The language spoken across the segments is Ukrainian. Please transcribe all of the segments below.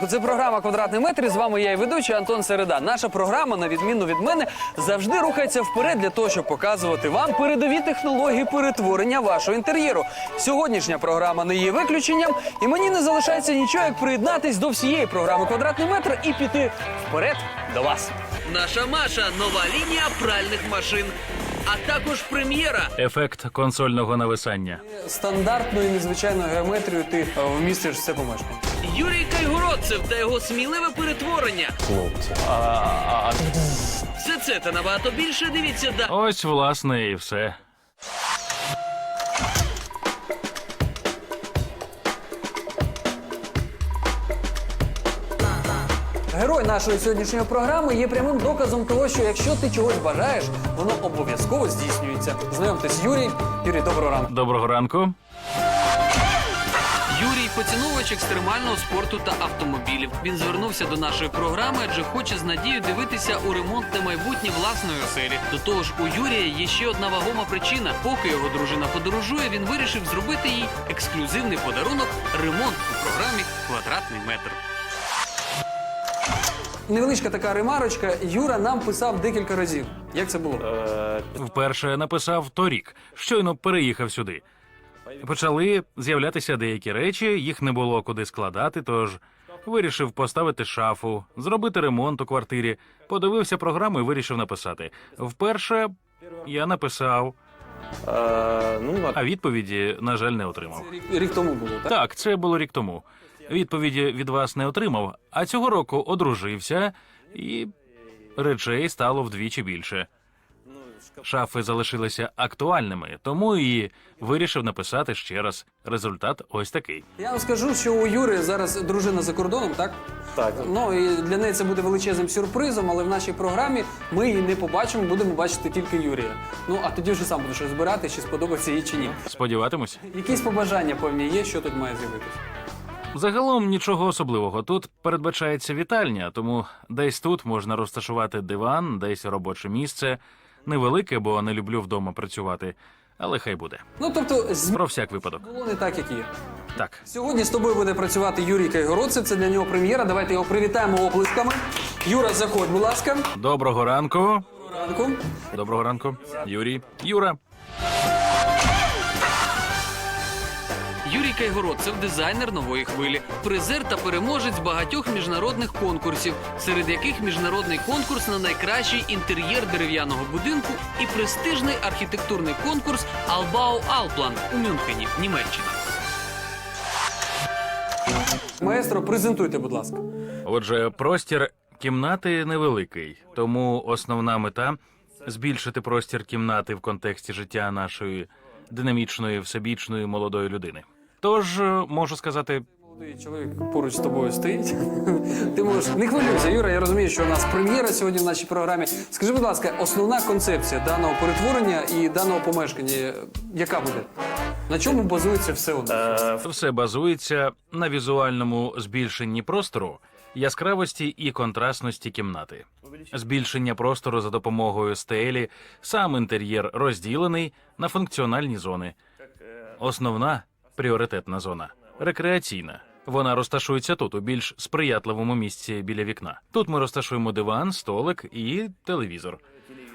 Ранку. Це програма Квадратний метр. І з вами я і ведучий Антон Середа. Наша програма, на відміну від мене, завжди рухається вперед для того, щоб показувати вам передові технології перетворення вашого інтер'єру. Сьогоднішня програма не є виключенням, і мені не залишається нічого, як приєднатись до всієї програми Квадратний метр і піти вперед до вас. Наша Маша нова лінія пральних машин, а також прем'єра. Ефект консольного нависання. Стандартною і незвичайною геометрією ти вмістиш все помешкання. Юрій Кайгородцев та його сміливе перетворення. Хлопці. А, а, а Все це та набагато більше дивіться да. Ось, власне, і все. Герой нашої сьогоднішньої програми є прямим доказом того, що якщо ти чогось бажаєш, воно обов'язково здійснюється. Знайомтесь, Юрій. Юрій, доброго ранку. Доброго ранку. Поціновувач екстремального спорту та автомобілів. Він звернувся до нашої програми, адже хоче з надією дивитися у ремонтне майбутнє власної оселі. До того ж, у Юрія є ще одна вагома причина. Поки його дружина подорожує, він вирішив зробити їй ексклюзивний подарунок ремонт у програмі Квадратний метр. Невеличка така ремарочка. Юра нам писав декілька разів. Як це було? е, Вперше написав торік, щойно переїхав сюди. Почали з'являтися деякі речі, їх не було куди складати, тож вирішив поставити шафу, зробити ремонт у квартирі, подивився програму і вирішив написати. Вперше я написав, е, ну, а відповіді, на жаль, не отримав. Рік, рік тому було, так? Так, це було рік тому. Відповіді від вас не отримав, а цього року одружився, і речей стало вдвічі більше. Шафи залишилися актуальними, тому і вирішив написати ще раз. Результат ось такий. Я вам скажу, що у Юри зараз дружина за кордоном, так? так. Ну і для неї це буде величезним сюрпризом, але в нашій програмі ми її не побачимо, будемо бачити тільки Юрія. Ну а тоді вже сам будеш розбирати, чи сподобається їй чи ні. Сподіватимусь. Якісь побажання певні є, що тут має з'явитися. Загалом нічого особливого. Тут передбачається вітальня, тому десь тут можна розташувати диван, десь робоче місце. Невелике, бо не люблю вдома працювати, але хай буде. Ну тобто, з Про всяк випадок. було не так, як є. Так. Сьогодні з тобою буде працювати Юрій Кайгородцев. Це для нього прем'єра. Давайте його привітаємо оплесками. Юра, заходь, будь ласка. Доброго ранку. Доброго ранку. Доброго ранку, Юрій. Юра. Юрій Кайгородцев дизайнер нової хвилі, призер та переможець багатьох міжнародних конкурсів, серед яких міжнародний конкурс на найкращий інтер'єр дерев'яного будинку і престижний архітектурний конкурс Албау Алплан у Мюнхені, Німеччина. Маестро, презентуйте, будь ласка. Отже, простір кімнати невеликий, тому основна мета збільшити простір кімнати в контексті життя нашої динамічної, всебічної молодої людини. Тож е, можу сказати, Молодий чоловік поруч з тобою стоїть. Ти можеш не хвилюйся, Юра. Я розумію, що у нас прем'єра сьогодні в нашій програмі. Скажи, будь ласка, основна концепція даного перетворення і даного помешкання, яка буде? На чому базується все у нас? Е, все базується на візуальному збільшенні простору, яскравості і контрастності кімнати. Збільшення простору за допомогою стелі, сам інтер'єр розділений на функціональні зони. Основна пріоритетна зона рекреаційна. Вона розташується тут, у більш сприятливому місці біля вікна. Тут ми розташуємо диван, столик і телевізор.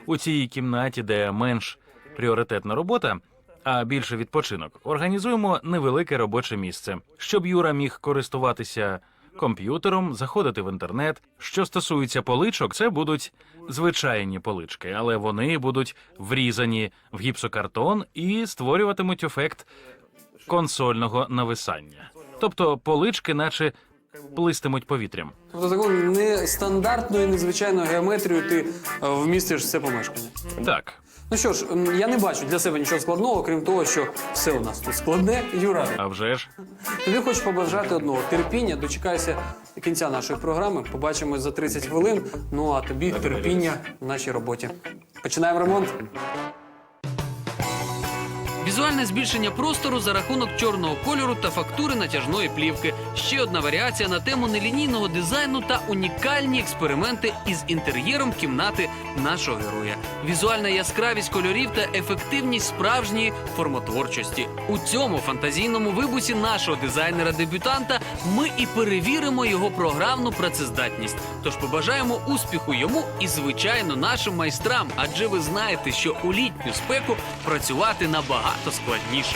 У цій кімнаті, де менш пріоритетна робота, а більше відпочинок, організуємо невелике робоче місце, щоб Юра міг користуватися комп'ютером, заходити в інтернет. Що стосується поличок, це будуть звичайні полички, але вони будуть врізані в гіпсокартон і створюватимуть ефект консольного нависання. Тобто полички, наче плистимуть повітрям. Тобто таку нестандартну і незвичайну геометрію ти е, вмістиш все помешкання. Так, Ну що ж, я не бачу для себе нічого складного, крім того, що все у нас тут складне. Юра, а вже ж. тобі хочу побажати одного терпіння. Дочекайся кінця нашої програми. Побачимось за 30 хвилин. Ну а тобі терпіння в нашій роботі. Починаємо ремонт. Візуальне збільшення простору за рахунок чорного кольору та фактури натяжної плівки. Ще одна варіація на тему нелінійного дизайну та унікальні експерименти із інтер'єром кімнати нашого героя. Візуальна яскравість кольорів та ефективність справжньої формотворчості. У цьому фантазійному вибусі нашого дизайнера-дебютанта ми і перевіримо його програмну працездатність. Тож побажаємо успіху йому і, звичайно, нашим майстрам, адже ви знаєте, що у літню спеку працювати набагато складніше.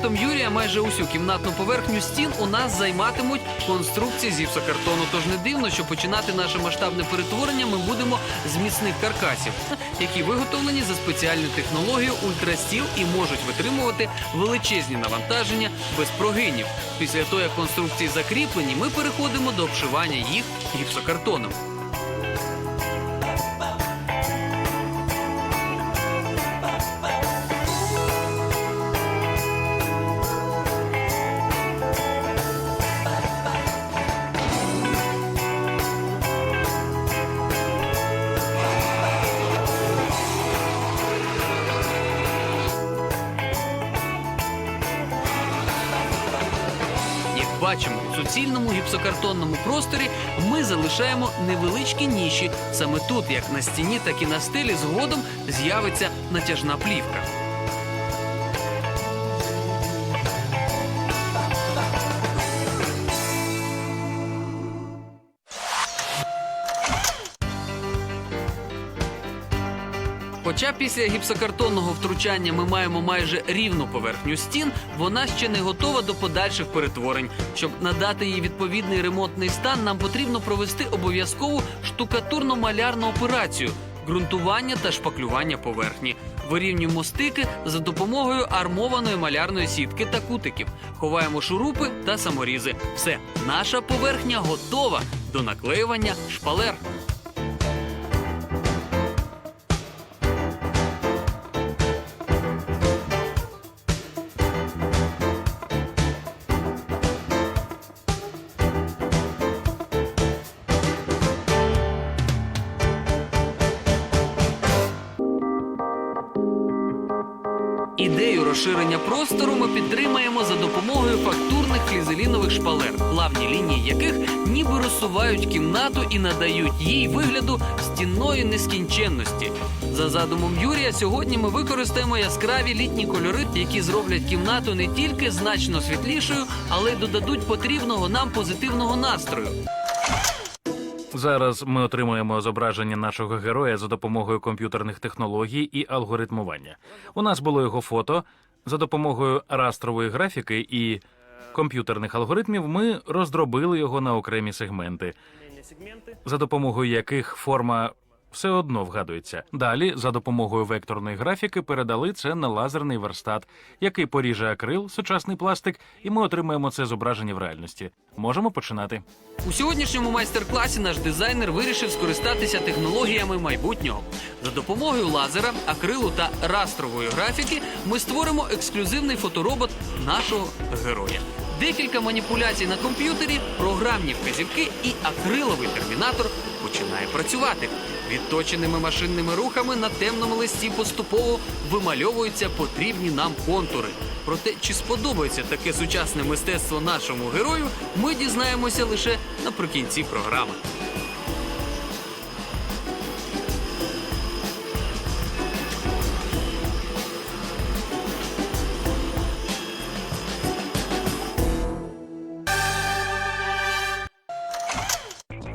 Проектом Юрія, майже усю кімнатну поверхню стін у нас займатимуть конструкції з гіпсокартону. Тож не дивно, що починати наше масштабне перетворення ми будемо з міцних каркасів, які виготовлені за спеціальну технологію ультрастіл і можуть витримувати величезні навантаження без прогинів. Після того, як конструкції закріплені, ми переходимо до обшивання їх гіпсокартоном. Бачимо, у суцільному гіпсокартонному просторі ми залишаємо невеличкі ніші. Саме тут, як на стіні, так і на стелі, згодом з'явиться натяжна плівка. Хоча після гіпсокартонного втручання ми маємо майже рівну поверхню стін, вона ще не готова до подальших перетворень. Щоб надати їй відповідний ремонтний стан, нам потрібно провести обов'язкову штукатурно-малярну операцію ґрунтування та шпаклювання поверхні. Вирівнюємо стики за допомогою армованої малярної сітки та кутиків. Ховаємо шурупи та саморізи. Все, наша поверхня готова до наклеювання шпалер. Ідею розширення простору ми підтримаємо за допомогою фактурних флізелінових шпалер, плавні лінії яких ніби розсувають кімнату і надають їй вигляду стінної нескінченності. За задумом Юрія, сьогодні ми використаємо яскраві літні кольори, які зроблять кімнату не тільки значно світлішою, але й додадуть потрібного нам позитивного настрою. Зараз ми отримуємо зображення нашого героя за допомогою комп'ютерних технологій і алгоритмування. У нас було його фото за допомогою растрової графіки і комп'ютерних алгоритмів. Ми роздробили його на окремі сегменти, за допомогою яких форма все одно вгадується. Далі, за допомогою векторної графіки, передали це на лазерний верстат, який поріже акрил, сучасний пластик, і ми отримаємо це зображення в реальності. Можемо починати. У сьогоднішньому майстер-класі наш дизайнер вирішив скористатися технологіями майбутнього. За допомогою лазера, акрилу та растрової графіки ми створимо ексклюзивний фоторобот нашого героя. Декілька маніпуляцій на комп'ютері, програмні вказівки і акриловий термінатор починає працювати. Відточеними машинними рухами на темному листі поступово вимальовуються потрібні нам контури. Проте, чи сподобається таке сучасне мистецтво нашому герою, ми дізнаємося лише наприкінці програми.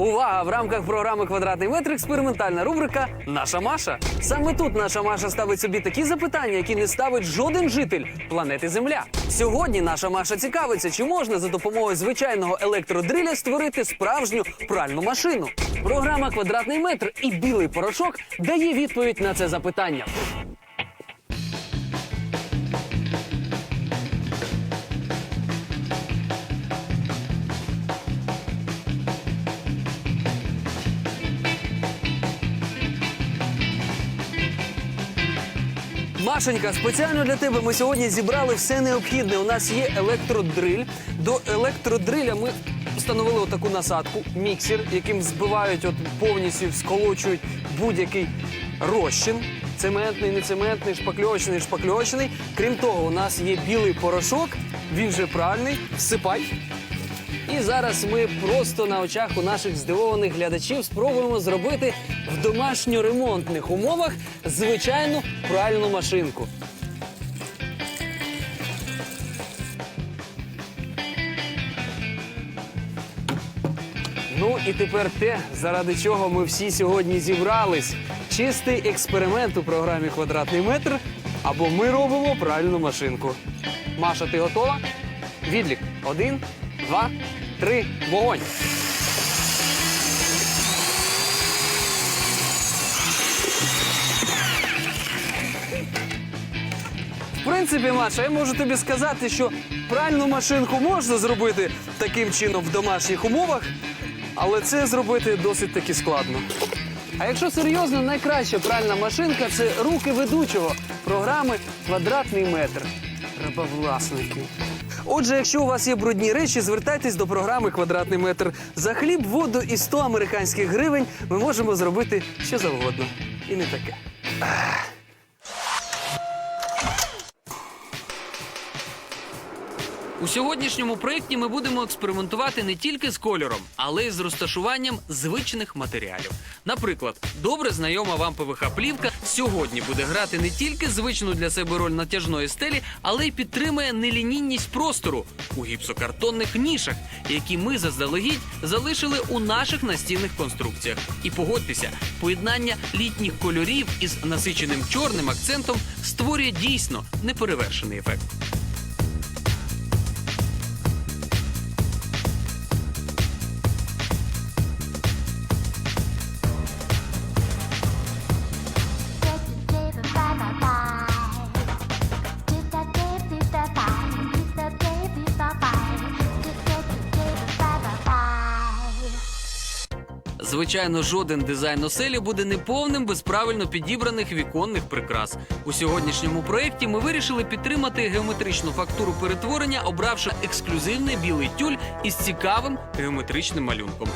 Увага! В рамках програми Квадратний метр експериментальна рубрика Наша Маша. Саме тут наша Маша ставить собі такі запитання, які не ставить жоден житель планети Земля. Сьогодні наша Маша цікавиться, чи можна за допомогою звичайного електродриля створити справжню пральну машину. Програма Квадратний метр і білий порошок дає відповідь на це запитання. Машенька, спеціально для тебе ми сьогодні зібрали все необхідне. У нас є електродриль. До електродриля ми встановили отаку насадку, міксер, яким збивають, от повністю сколочують будь-який розчин. Цементний, не цементний, шпакльовочний, шпакльовочний. Крім того, у нас є білий порошок, він же пральний. Всипай. І зараз ми просто на очах у наших здивованих глядачів спробуємо зробити в домашньоремонтних умовах звичайну пральну машинку. Ну і тепер те, заради чого ми всі сьогодні зібрались. Чистий експеримент у програмі Квадратний метр. Або ми робимо пральну машинку. Маша, ти готова? Відлік. Один, два, три, вогонь. В принципі, Маша, я можу тобі сказати, що пральну машинку можна зробити таким чином в домашніх умовах, але це зробити досить таки складно. А якщо серйозно, найкраща пральна машинка це руки ведучого програми Квадратний метр. Рабовласники. Отже, якщо у вас є брудні речі, звертайтесь до програми Квадратний метр. За хліб, воду і 100 американських гривень ми можемо зробити що завгодно. І не таке. У сьогоднішньому проєкті ми будемо експериментувати не тільки з кольором, але й з розташуванням звичних матеріалів. Наприклад, добре знайома вам ПВХ-плівка сьогодні буде грати не тільки звичну для себе роль натяжної стелі, але й підтримує нелінійність простору у гіпсокартонних нішах, які ми заздалегідь залишили у наших настінних конструкціях. І погодьтеся, поєднання літніх кольорів із насиченим чорним акцентом створює дійсно неперевершений ефект. Звичайно, жоден дизайн оселі буде неповним без правильно підібраних віконних прикрас. У сьогоднішньому проєкті ми вирішили підтримати геометричну фактуру перетворення, обравши ексклюзивний білий тюль із цікавим геометричним малюнком.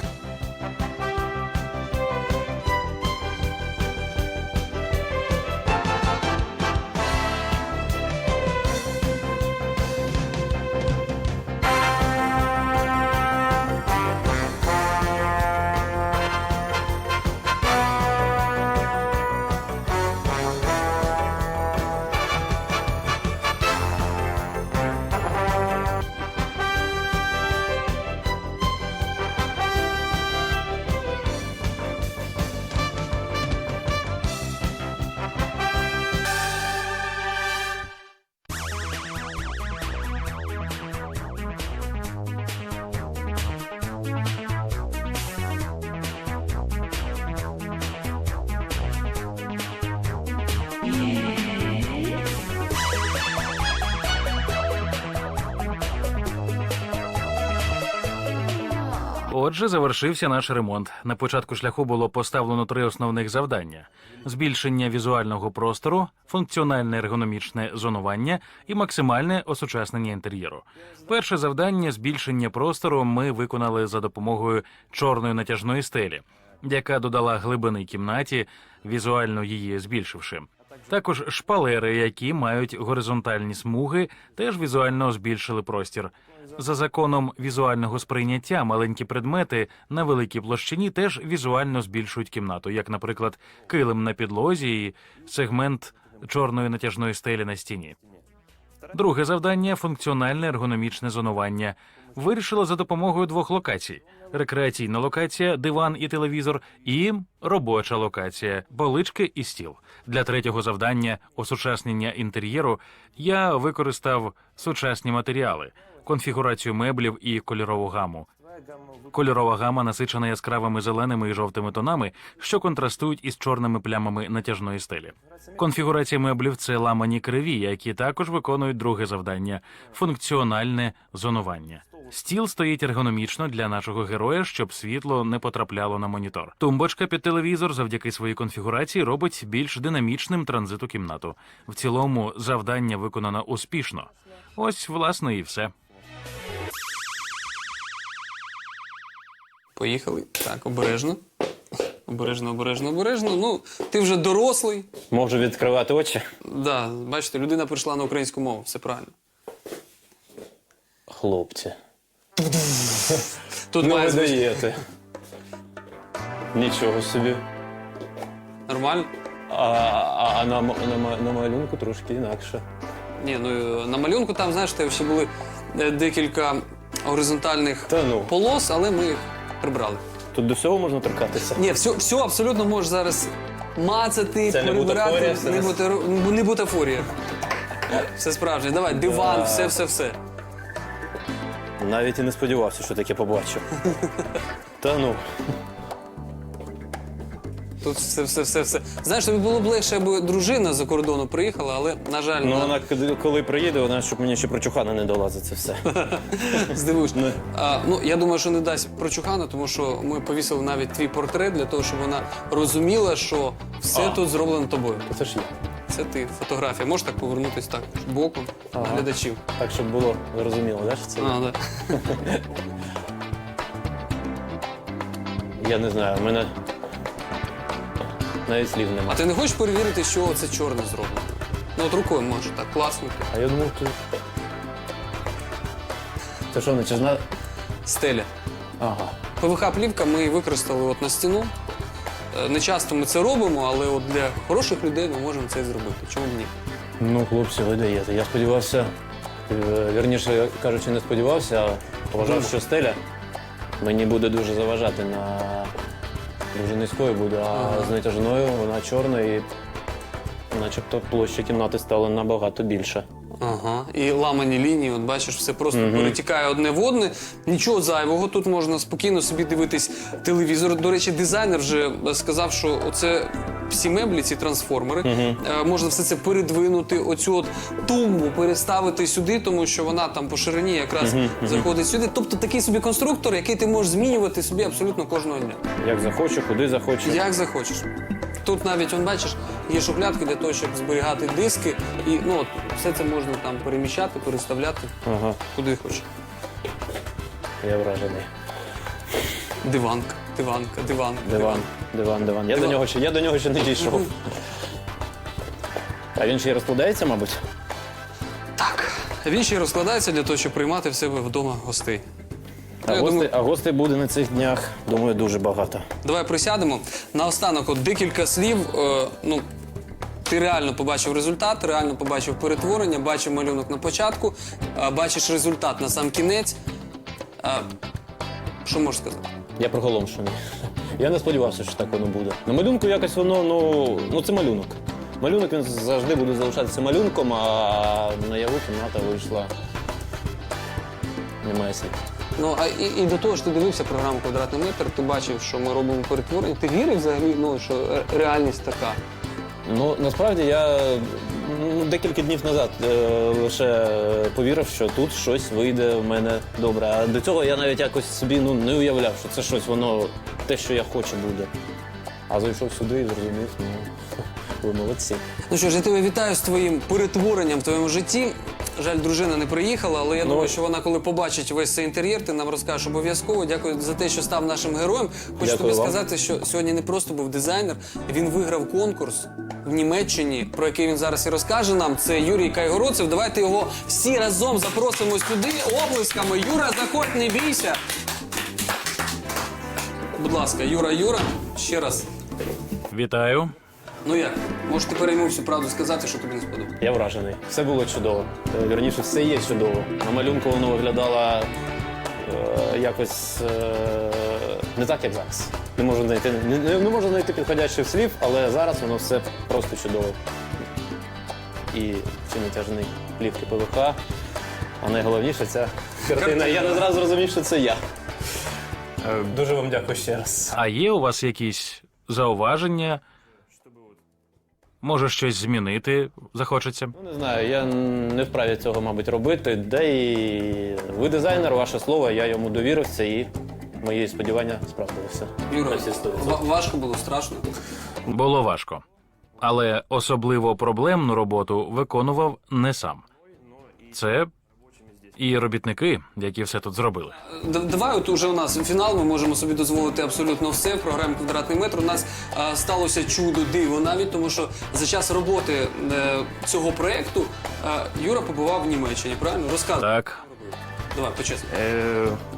Отже, завершився наш ремонт. На початку шляху було поставлено три основних завдання: збільшення візуального простору, функціональне ергономічне зонування і максимальне осучаснення інтер'єру. Перше завдання збільшення простору ми виконали за допомогою чорної натяжної стелі, яка додала глибини кімнаті, візуально її збільшивши. Також шпалери, які мають горизонтальні смуги, теж візуально збільшили простір. За законом візуального сприйняття маленькі предмети на великій площині теж візуально збільшують кімнату, як, наприклад, килим на підлозі і сегмент чорної натяжної стелі на стіні. Друге завдання функціональне ергономічне зонування. вирішила за допомогою двох локацій: рекреаційна локація, диван і телевізор, і робоча локація, полички і стіл. Для третього завдання осучаснення інтер'єру я використав сучасні матеріали, конфігурацію меблів і кольорову гаму. Кольорова гама насичена яскравими зеленими і жовтими тонами, що контрастують із чорними плямами натяжної стелі. Конфігурація меблів це ламані криві, які також виконують друге завдання функціональне зонування. Стіл стоїть ергономічно для нашого героя, щоб світло не потрапляло на монітор. Тумбочка під телевізор завдяки своїй конфігурації робить більш динамічним транзиту кімнату. В цілому завдання виконано успішно. Ось, власне, і все. Поїхали. Так, обережно. Обережно, обережно, обережно. Ну, ти вже дорослий. Можу відкривати очі. Да, бачите, людина прийшла на українську мову, все правильно. Хлопці. Тут Ну, має звучати даєте. Нічого собі. нормально. А, а, а на, м- на, м- на малюнку трошки інакше. Ні, ну на малюнку там, знаєш, ще були е, декілька горизонтальних Та ну. полос, але ми їх прибрали. Тут до всього можна торкатися. Ні, все, все абсолютно можеш зараз мацати, Це не перебирати. бутафорія, все не, не- не бутафорія. Все справжнє. Давай, диван, все, все, все. Навіть і не сподівався, що таке побачу. Та ну. Тут все, все, все, все. Знаєш, тобі було б легше, аби дружина за кордону приїхала, але, на жаль, Ну на- вона коли- коли приїде, вона щоб мені ще про чухана не дала за це все. здивуєш. Ну. А, ну, я думаю, що не дасть прочухана, тому що ми повісили навіть твій портрет для того, щоб вона розуміла, що все А. тут зроблено тобою. Це ж я. Це ти, фотографія. Можеш так повернутися так, боком на глядачів. Так, щоб було зрозуміло, да, що це? А, да. Я не знаю, в мене навіть слів А немає. ти не хочеш перевірити, що це чорне зроблено? Ну от рукою можеш так, класненько. А я думав, ти. Це що, не натяжна? Стеля. Ага. ПВХ-плівка ми використали от на стіну. Е, Не часто ми це робимо, але от для хороших людей ми можемо це зробити. Чому б ні? Ну, хлопці, ви даєте. Я сподівався, е, вірніше кажучи, не сподівався, а вважав, що стеля мені буде дуже заважати на дуже низькою буде, а з натяжною вона чорна і начебто площа кімнати стала набагато більше. Ага. І ламані лінії, от бачиш, все просто перетікає одне в одне. Нічого зайвого. Тут можна спокійно собі дивитись телевізор. До речі, дизайнер вже сказав, що оце всі меблі, ці трансформери, е, можна все це передвинути, оцю от тумбу переставити сюди, тому що вона там по ширині якраз заходить сюди. Тобто такий собі конструктор, який ти можеш змінювати собі абсолютно кожного дня. Як захочу, куди захочу. Як захочеш. Тут навіть, он, бачиш, є шухлядки для того, щоб зберігати диски. І ну, от, все це можна там переміщати, переставляти, Ага, куди хочеш. я вражений. Диванка, диванка, диван. Диван, диван, диван. Я до нього ще, я до нього ще не дійшов. А він ще й розкладається, мабуть. Так. Він ще й розкладається для того, щоб приймати в себе вдома гостей. А Ну, я гостей, думаю, а гостей буде на цих днях, думаю, дуже багато. давай присядемо. Наостанок, от декілька слів. Е, ну, ти реально побачив результат, реально побачив перетворення, бачив малюнок на початку, е, бачиш результат на сам кінець. Е, що можеш сказати? Я приголомшений. Я не сподівався, що так воно буде. На малюнку якось воно, ну, ну це малюнок. Малюнок він завжди буде залишатися малюнком, а наяву кімната вийшла. Немає слів. Ну а і, і до того ж ти дивився програму Квадратний метр, ти бачив, що ми робимо перетворення. Ти вірив взагалі, ну що реальність така. Ну насправді я декілька днів назад е, лише повірив, що тут щось вийде в мене добре. А до цього я навіть якось собі ну, не уявляв, що це щось воно те, що я хочу буде. А зайшов сюди і зрозумів, ну ви молодці. Ну що ж, я тебе вітаю з твоїм перетворенням в твоєму житті. Жаль, дружина не приїхала, але я Ну, думаю, що вона, коли побачить весь цей інтер'єр, ти нам розкажеш обов'язково. Дякую за те, що став нашим героєм. Хочу тобі вам. сказати, що сьогодні не просто був дизайнер, він виграв конкурс в Німеччині, про який він зараз і розкаже нам. Це Юрій Кайгородцев. Давайте його всі разом запросимо сюди оплесками. Юра, заходь, не бійся. Будь ласка, Юра, Юра, ще раз. Вітаю. Ну як? Може, тепер йому всю правду сказати, що тобі не сподобалося? Я вражений. Все було чудово. Е, Вірніше, все є чудово. На малюнку воно виглядало е, якось е, не так, як зараз. Не можу знайти, не, не, можу знайти підходящих слів, але зараз воно все просто чудово. І ці натяжні плівки ПВХ. А найголовніше ця картина. Я не зразу зрозумів, що це я. Е, Дуже вам дякую ще раз. А є у вас якісь зауваження? Може, щось змінити захочеться? Ну, не знаю, я не вправі цього, мабуть, робити. Де і ви дизайнер, ваше слово, я йому довірився і мої сподівання справдилися. Юра, важко було, страшно. Було важко. Але особливо проблемну роботу виконував не сам. Це і робітники, які все тут зробили. Д- Давай, от уже у нас фінал. Ми можемо собі дозволити абсолютно все. В програмі квадратний метр у нас е, сталося чудо диво навіть, тому що за час роботи е, цього проекту е, Юра побував в Німеччині. Правильно розказуй. Так, Давай почесно.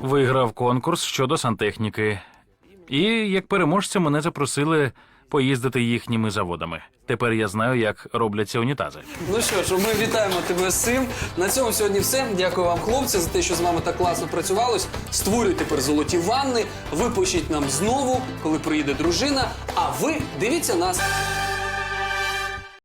виграв конкурс щодо сантехніки. І як переможця мене запросили поїздити їхніми заводами. Тепер я знаю, як робляться унітази. Ну що ж, ми вітаємо тебе з цим. На цьому сьогодні все. Дякую вам, хлопці, за те, що з вами так класно працювалось. Створюйте тепер золоті ванни. Ви пишіть нам знову, коли приїде дружина. А ви дивіться нас